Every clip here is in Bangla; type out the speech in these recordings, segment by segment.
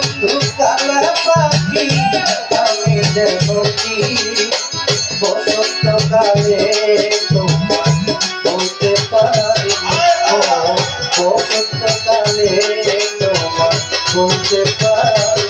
বন্ধু কালা পাখি আমি দেব কি? বসন্তকালে তোমার বলতে পারি। বসন্তকালে তোমার বলতে পারি।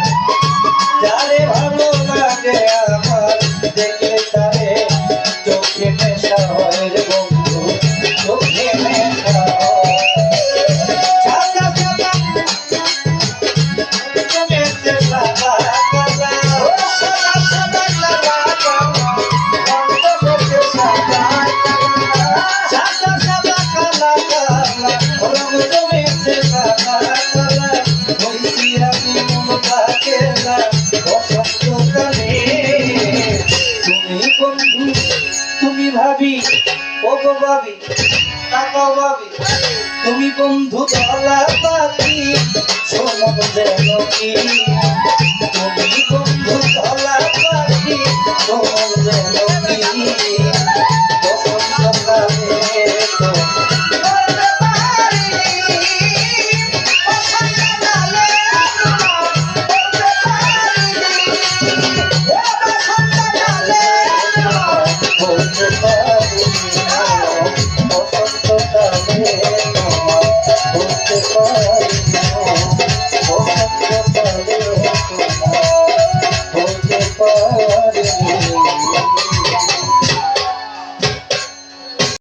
পাবি টাকাও পাবি তুমি বন্ধু তলা পাখি সোনা যেন